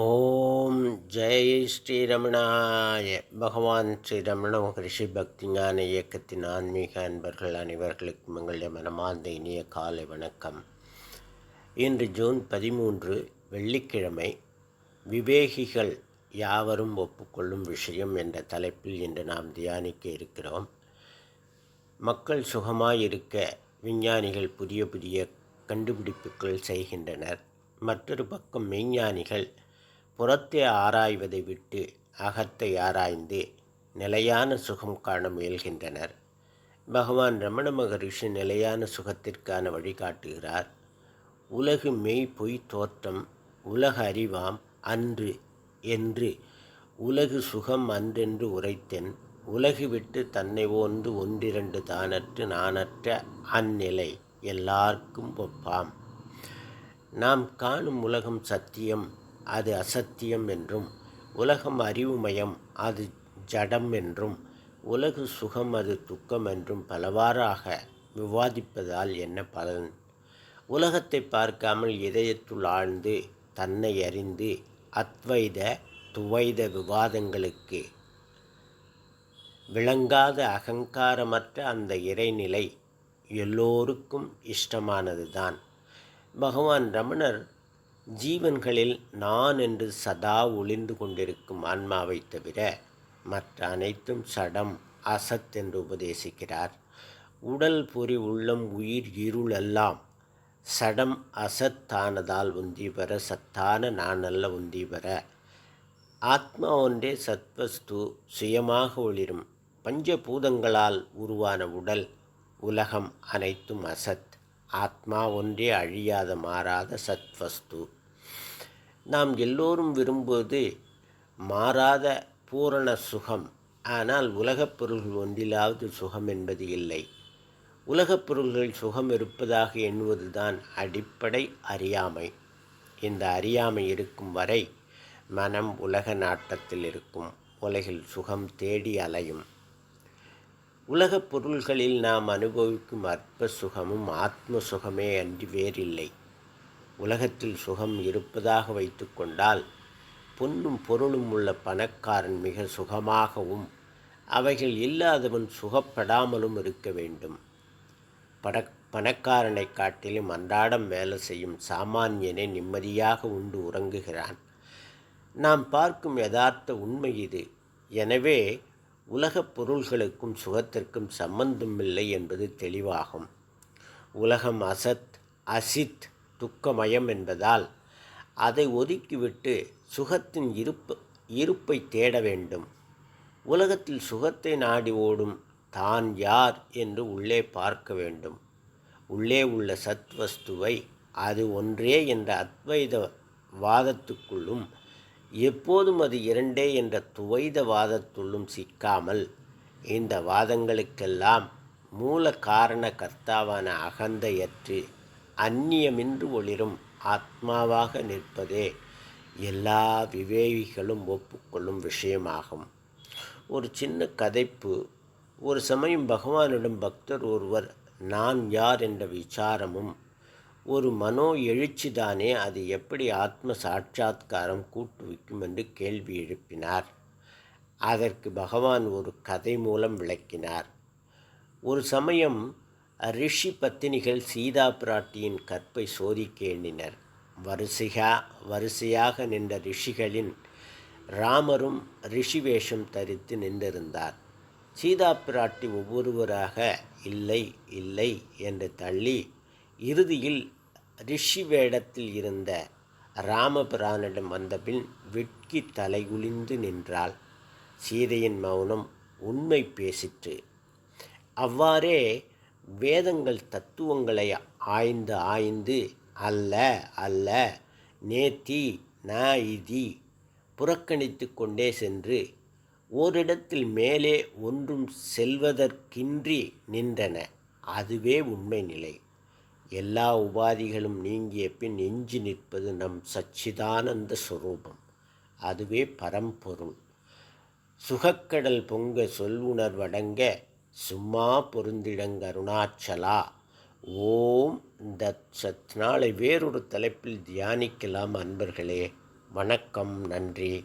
ஓம் ஜெய் ஸ்ரீரமணாய. பகவான் ஸ்ரீ ரமண மகரிஷி பக்தி ஞான இயக்கத்தின் ஆன்மீக அன்பர்கள் அனைவர்களுக்கும் எங்களுடைய மனமார்ந்த இனிய காலை வணக்கம். இன்று ஜூன் பதிமூன்று வெள்ளிக்கிழமை விவேகிகள் யாவரும் ஒப்புக்கொள்ளும் விஷயம் என்ற தலைப்பில் இன்று நாம் தியானிக்க இருக்கிறோம். மக்கள் சுகமாயிருக்க விஞ்ஞானிகள் புதிய புதிய கண்டுபிடிப்புகள் செய்கின்றனர். மற்றொரு பக்கம் மெய்ஞானிகள் புறத்தை ஆராய்வதை விட்டு அகத்தை ஆராய்ந்து நிலையான சுகம் காண முயல்கின்றனர். பகவான் ரமண மகரிஷி நிலையான சுகத்திற்கான வழிகாட்டுகிறார். உலகு மெய் பொய் தோற்றம் உலக அறிவாம் அன்று என்று உலகு சுகம் அன்றென்று உரைத்தென் உலகு விட்டு தன்னை ஓன்று ஒன்றிரண்டு தானற்று நானற்ற அந்நிலை எல்லாருக்கும் ஒப்பாம். நாம் காணும் உலகம் சத்தியம் அது அசத்தியம் என்றும் உலகம் அறிவுமயம் அது ஜடம் என்றும் உலகு சுகம் அது துக்கம் என்றும் பலவாறாக விவாதிப்பதால் என்ன பலன்? உலகத்தை பார்க்காமல் இதயத்துள் ஆழ்ந்து தன்னை அறிந்து அத்வைத துவைத விவாதங்களுக்கு விளங்காத அகங்காரமற்ற அந்த இறைநிலை எல்லோருக்கும் இஷ்டமானதுதான். பகவான் ரமணர் ஜீவன்களில் நான் என்று சதா ஒளிந்து கொண்டிருக்கும் ஆன்மாவை தவிர மற்ற அனைத்தும் சடம் அசத் என்று உபதேசிக்கிறார். உடல் பொறி உள்ளம் உயிர் இருள் எல்லாம் சடம் அசத்தானதால் உந்தி பெற சத்தான நான் அல்ல உந்தி பெற ஆத்மா ஒன்றே சத்வஸ்து சுயமாக ஒளிரும். பஞ்சபூதங்களால் உருவான உடல் உலகம் அனைத்தும் அசத். ஆத்மா ஒன்றே அழியாத மாறாத சத்வஸ்து. நாம் எல்லோரும் விரும்புவது மாறாத பூரண சுகம். ஆனால் உலகப் பொருள்கள் ஒன்றிலாவது சுகம் என்பது இல்லை. உலகப் பொருள்கள் சுகம் இருப்பதாக எண்ணுவதுதான் அடிப்படை அறியாமை. இந்த அறியாமை இருக்கும் வரை மனம் உலக நாட்டத்தில் இருக்கும். உலகில் சுகம் தேடி அலையும். உலகப் பொருள்களில் நாம் அனுபவிக்கும் அற்ப சுகமும் ஆத்ம சுகமே அன்றி வேறில்லை. உலகத்தில் சுகம் இருப்பதாக வைத்துக்கொண்டால் பொன்னும் பொருளும் உள்ள பணக்காரன் மிக சுகமாகவும் அவைகள் இல்லாதவன் சுகப்படாமலும் இருக்க வேண்டும். பட பணக்காரனை காட்டிலும் அன்றாடம் வேலை செய்யும் சாமானியனை நிம்மதியாக உண்டு உறங்குகிறான். நாம் பார்க்கும் யதார்த்த உண்மை இது. எனவே உலகப் பொருள்களுக்கும் சுகத்திற்கும் சம்பந்தமில்லை என்பது தெளிவாகும். உலகம் அசத் அசித் துக்கமயம் என்பதால் அதை ஒதுக்கிவிட்டு சுகத்தின் இருப்பு இருப்பை தேட வேண்டும். உலகத்தில் சுகத்தை நாடி ஓடும் தான் யார் என்று உள்ளே பார்க்க வேண்டும். உள்ளே உள்ள சத்வஸ்துவை அது ஒன்றே என்ற அத்வைத வாதத்துக்குள்ளும் எப்போதும் அது இரண்டே என்ற துவைத வாதத்துள்ளும் சிக்காமல் இந்த வாதங்களுக்கெல்லாம் மூல காரண கர்த்தாவான அகந்தையற்று அந்நியமின்றி ஒளிரும் ஆத்மாவாக நிற்பதே எல்லா விவேகிகளும் ஒப்புக்கொள்ளும் விஷயமாகும். ஒரு சின்ன கதைப்பு. ஒரு சமயம் பகவானிடம் பக்தர் ஒருவர் நான் யார்? என்ற விசாரமும் ஒரு மனோ எழுச்சிதானே அது எப்படி ஆத்ம சாட்சாத்காரம் கூட்டுவிக்கும் என்று கேள்வி எழுப்பினார். அதற்கு பகவான் ஒரு கதை மூலம் விளக்கினார். ஒரு சமயம் ரிஷி பத்தினிகள் சீதா பிராட்டியின் கற்பை சோதிக்க எண்ணினர் வரிசையா வரிசையாக நின்ற ரிஷிகளின் ராமரும் ரிஷி வேஷம் தரித்து நின்றிருந்தார். சீதா பிராட்டி ஒவ்வொருவராக இல்லை இல்லை என்று தள்ளி இறுதியில் ரிஷி வேடத்தில் இருந்த ராமபிரானிடம் வந்தபின் வெட்கி தலைகுலிந்து நின்றாள். சீதையின் மௌனம் உண்மை பேசிற்று. அவ்வாறே வேதங்கள் தத்துவங்களை ஆய்ந்து ஆய்ந்து அல்ல அல்ல நேத்தி ந இதி புறக்கணித்து கொண்டே சென்று ஓரிடத்தில் மேலே ஒன்றும் செல்வதற்கின்றி நின்றன. அதுவே உண்மை நிலை. எல்லா உபாதிகளும் நீங்கிய பின் எஞ்சி நிற்பது நம் சச்சிதானந்த சுரூபம். அதுவே பரம்பொருள். சுகக்கடல் பொங்க சொல்வுணர்வடங்க சும்மா பொருந்திடங்க அருணாச்சலா. ஓம் தத் சத். நாளை வேறொரு தலைப்பில் தியானிக்கலாம் அன்பர்களே. வணக்கம் நன்றி.